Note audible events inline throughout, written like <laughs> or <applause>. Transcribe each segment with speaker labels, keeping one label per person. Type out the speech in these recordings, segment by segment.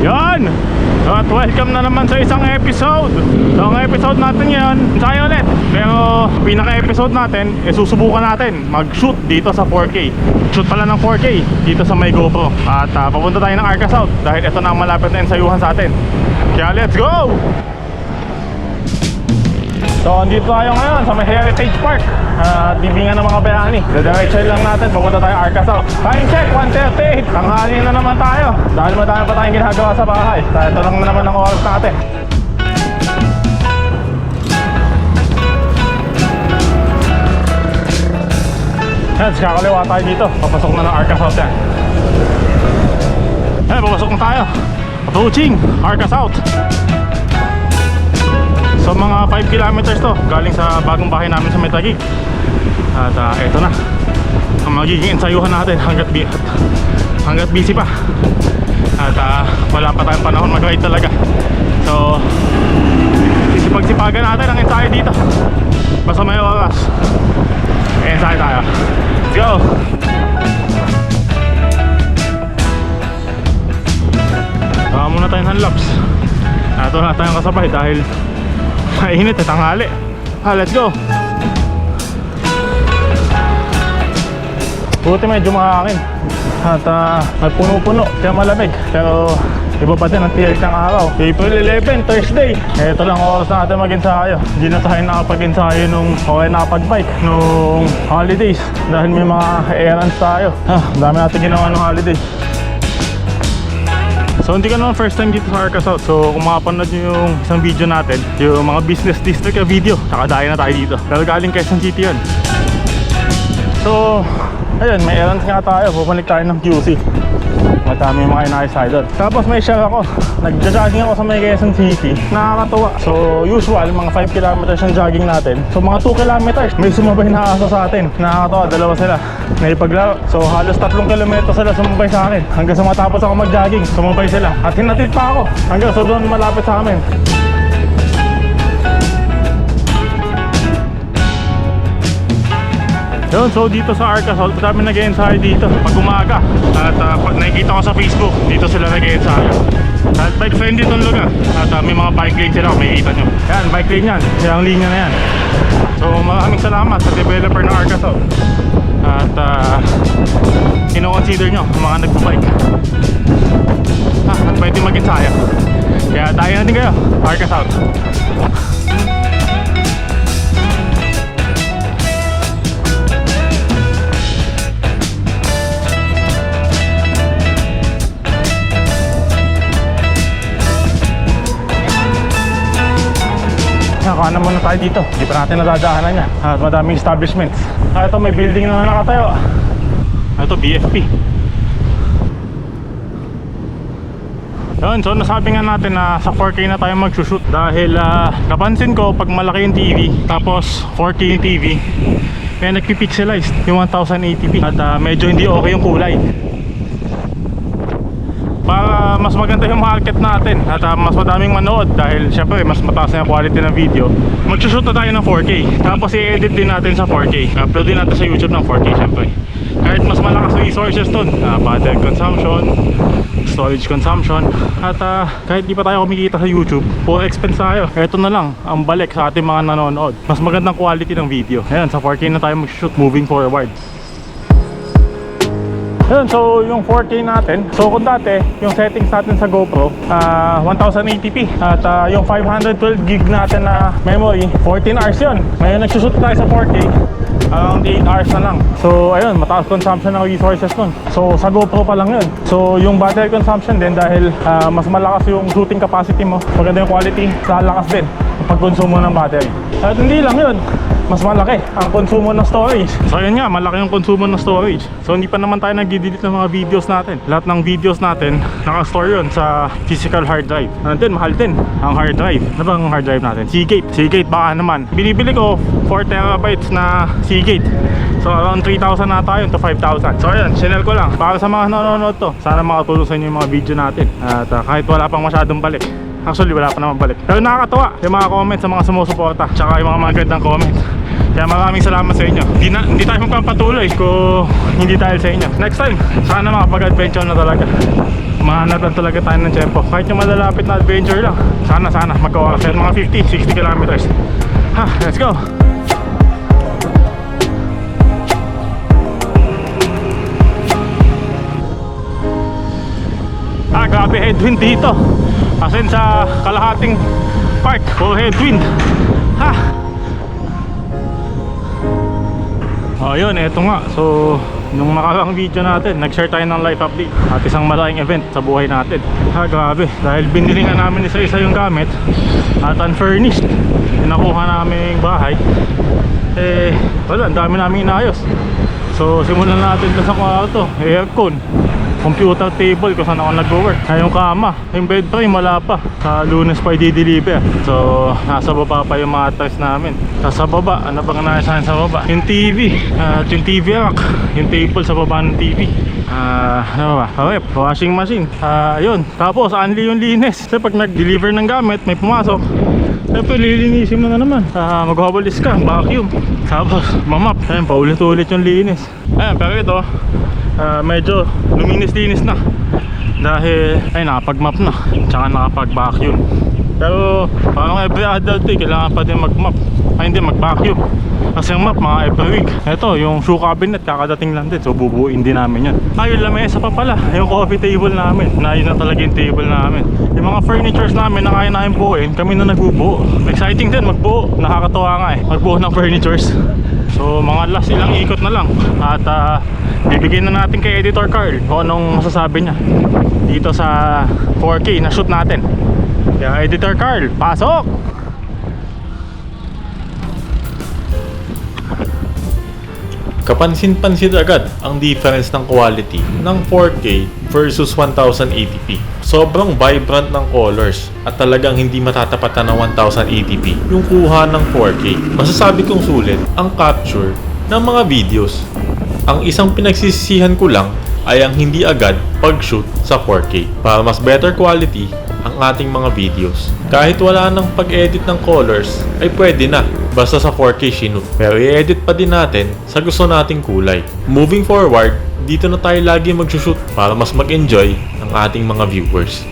Speaker 1: Yan! At welcome na naman sa isang episode. So ang episode natin ngayon, tayo ulit. Pero pinaka-episode natin, eh susubukan natin mag-shoot dito sa 4K Shoot pala ng 4K dito sa may GoPro. At ah, papunta tayo ng Arca South Dahil ito na ang malapit na ensayuhan sa atin. Kaya let's go! So, andito tayo ngayon sa may Heritage Park at bibingan ng mga bayani. Dadiretso lang natin, papunta tayo South. Time check, 1.38. Tanghali na naman tayo. Dahil madami pa tayong ginagawa sa bahay. Dahil ito lang naman ang oras natin. Yan, kakaliwa tayo dito. Papasok na ng South yan. Yan, papasok na tayo. Approaching Arca South. So mga 5 kilometers to galing sa bagong bahay namin sa Metagig. At uh, eto na. Ang magiging ensayuhan natin <laughs> hanggat bi at hanggat busy pa. At ah, wala pa tayong panahon mag-ride talaga. So sisipag-sipagan natin ang ensayo dito. Basta may oras. Ensayo tayo. Let's go! Saka muna tayo ng laps. Ito na tayong kasabay dahil mainit eh, tanghali. Ah, let's go. Buti medyo makakain. At ah, may puno-puno, kaya malamig. Pero iba pa din ang tiyak ng araw. April 11, Thursday. Ito lang oras natin mag-ensayo. Hindi na tayo nakapag-ensayo nung okay nakapag-bike nung holidays. Dahil may mga errands tayo. Ah, ang dami natin ginawa nung holidays. So hindi ka naman first time dito sa Arca So kung makapanood nyo yung isang video natin Yung mga business district na video Tsaka dahil na tayo dito. Pero galing Quezon City yun. So ayun may errands nga tayo. Pupunik tayo ng QC Madami yung mga inayos doon Tapos may share ako. Nagja-jogging ako sa may Quezon City. Nakakatuwa. So usual mga 5 kilometers yung jogging natin. So mga 2 kilometers May sumabay na aso sa atin. Nakakatuwa dalawa sila. Naipaglaro So halos 3 kilometers sila sumabay sa akin. Hanggang sa matapos ako mag-jogging Sumabay sila. At hinatid pa ako. Hanggang sa doon malapit sa amin Yun, so dito sa Arca South, madami nag-ensayo dito pag umaga. At pag nakikita ko sa Facebook, dito sila nag-ensayo. At bike friendly itong lugar. At ah, may mga bike lane sila kung makikita nyo. Yan, bike lane yan. Yung linya na yan. So maraming salamat sa developer ng Arca South. At uh, kino-consider nyo ang mga nagbabike. Ah, at pwede mag-ensayo. Kaya tayo natin kayo, Arca Na muna tayo dito. Hindi pa natin nadadaanan niya. At madaming establishments. Ah, ito may building na nakatayo. Ah, Ito BFP. Yun, so nasabi nga natin na sa 4K na tayo magsushoot dahil ah, napansin ko pag malaki yung TV tapos 4K yung TV kaya nagpipixelize yung 1080p at ah, medyo hindi okay yung kulay para mas maganda yung market natin at ah, mas madaming manood dahil syempre mas mataas na quality ng video magsushoot na tayo ng 4K tapos i-edit din natin sa 4K upload din natin sa YouTube ng 4K syempre. Kahit mas malakas resources dun uh, battery consumption storage consumption at ah, kahit di pa tayo kumikita sa YouTube puro expense tayo. Eto na lang ang balik sa ating mga nanonood. Mas magandang quality ng video. Ayan sa 4K na tayo mag-shoot moving forward Yun, so yung 4K natin, so kung dati, yung settings natin sa GoPro, ah 1080p at ah, yung 512 gig natin na memory, 14 hours yun. Ngayon nagsushoot tayo sa 4K, around 8 hours na lang. So ayun, mataas consumption ng resources nun. So sa GoPro pa lang yun. So yung battery consumption din dahil ah, mas malakas yung shooting capacity mo, maganda yung quality, sa lakas din pagkonsumo ng battery. At hindi lang yun, mas malaki ang konsumo ng storage. So ayun nga, malaki yung konsumo ng storage. So hindi pa naman tayo nagdi-delete ng mga videos natin. Lahat ng videos natin, naka-store yun sa physical hard drive. Ano din, mahal din ang hard drive. Ano bang hard drive natin? Seagate. Seagate baka naman. Binibili ko 4 terabytes na Seagate. So around 3,000 na tayo to 5,000. So ayun, channel ko lang. Para sa mga nanonood to, sana makatulong sa inyo yung mga video natin. At ah, kahit wala pang masyadong balik. Actually, wala pa naman balik. Pero nakakatawa yung mga comments sa mga sumusuporta. Tsaka yung mga magandang comments. Kaya maraming salamat sa inyo. Hindi, na, hindi tayo magpapatuloy kung hindi dahil sa inyo. Next time, sana makapag-adventure na talaga. mahanap lang talaga tayo ng tempo. Kahit yung malalapit na adventure lang. Sana, sana, magkawa sa mga 50, 60 kilometers. Ha, let's go! Ah, grabe headwind dito. As sa kalahating park, o headwind. Ha! Oh, yun, eto nga. So, nung nakakang video natin, nag-share tayo ng life update at isang malaking event sa buhay natin. Ha, grabe. Dahil binili nga namin isa-isa yung gamit at unfurnished, nakuha namin yung bahay. Eh, wala, ang dami namin inayos. So, simulan natin sa kwarto. Aircon, computer table kung saan ako nag-work. Ay, yung kama, yung bed frame wala pa. Sa lunes pa i-deliver. So, nasa baba pa yung mattress namin. Nasa baba, ano bang nasa sa baba? Yung TV, at yung TV rack, yung table sa baba ng TV. Ah, ano ba? Okay, washing machine. Ah, yun. Tapos, only yung linis. Kasi pag nag-deliver ng gamit, may pumasok. Siyempre, lilinisin mo na naman. Ah, magwawalis ka, vacuum. Tapos, mamap. Ayun, paulit-ulit yung linis. Ayun, pero ito, ah, medyo luminis-linis na. Dahil, ay, nakapag-map na. Tsaka nakapag-vacuum. Pero, parang every adult day, kailangan pa din mag-map. Ay, hindi, mag-vacuum. Kasi ang map, mga every week. Ito, yung shoe cabinet, kakadating lang din. So, bubuin din namin yun. Ah, yung lamesa pa pala. Yung coffee table namin. Na yun na talaga yung table namin. Yung mga furnitures namin na kaya namin buuin, kami na nagbubuo. Exciting din magbuo. Nakakatawa nga eh. Magbuo ng furnitures. So, mga last ilang ikot na lang. At, ah, bibigyan na natin kay Editor Carl kung anong masasabi niya dito sa 4K na shoot natin. Kaya Editor Carl, pasok!
Speaker 2: Kapansin-pansin agad ang difference ng quality ng 4K versus 1080p. Sobrang vibrant ng colors at talagang hindi matatapatan ng 1080p yung kuha ng 4K. Masasabi kong sulit ang capture ng mga videos. Ang isang pinagsisisihan ko lang ay ang hindi agad pag-shoot sa 4K para mas better quality ang ating mga videos. Kahit wala nang pag-edit ng colors, ay pwede na basta sa 4K shinoot. Pero i-edit pa din natin sa gusto nating kulay. Moving forward, dito na tayo lagi mag-shoot para mas mag-enjoy ang ating mga viewers.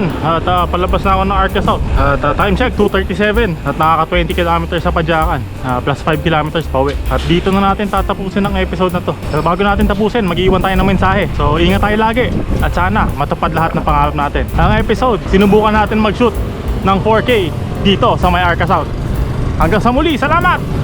Speaker 1: Yun, at ah, palabas na ako ng Arca South. At ah, time check, 2.37 At nakaka 20 km sa Padyakan. Ah, Plus 5 km pa uwi. At dito na natin tatapusin ang episode na to. Pero bago natin tapusin, mag-iwan tayo ng mensahe. So ingat tayo lagi. At sana matupad lahat ng pangarap natin. Ang episode, sinubukan natin mag-shoot ng 4K dito sa may Arca South. Hanggang sa muli, salamat!